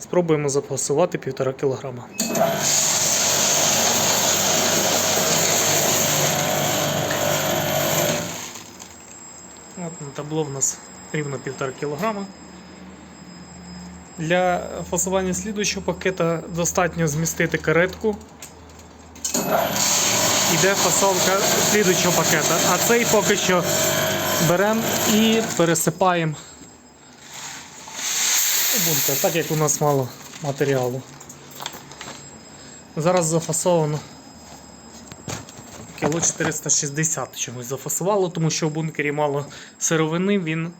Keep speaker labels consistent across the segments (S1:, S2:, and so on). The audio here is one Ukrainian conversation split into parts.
S1: Спробуємо запасувати 1,5 кг. От на табло в нас рівно 1,5 кг. Для фасування слідуючого пакета достатньо змістити каретку. Іде фасовка слідуючого пакета. А цей поки що беремо і пересипаємо бункер, так як у нас мало матеріалу. Зараз зафасовано кіло 460 чомусь зафасувало, тому що в бункері мало сировини, він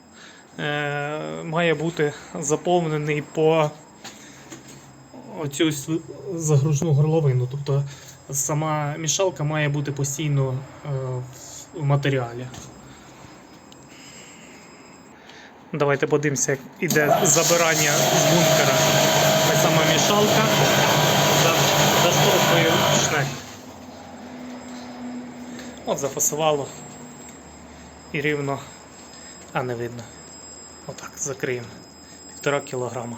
S1: е, має бути заповнений по оцю загружну горловину. Тобто сама мішалка має бути постійно е, в матеріалі. Давайте подивимося, як іде забирання з бункера. Ось сама мішалка за, заштовхує шнек. От зафасувало і рівно, а не видно. Отак, закриємо. Півтора кілограма.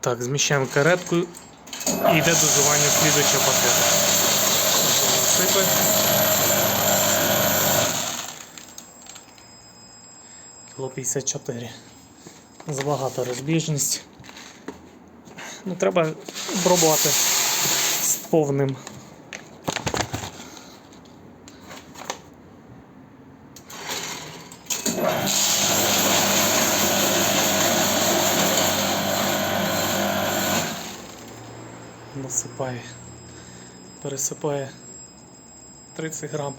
S1: Так, зміщаємо каретку і йде дозування слідуючого пакету. Ось Кіло 54. Забагато розбіжність. Ну, треба пробувати з повним. Насипає, пересипає 30 грам.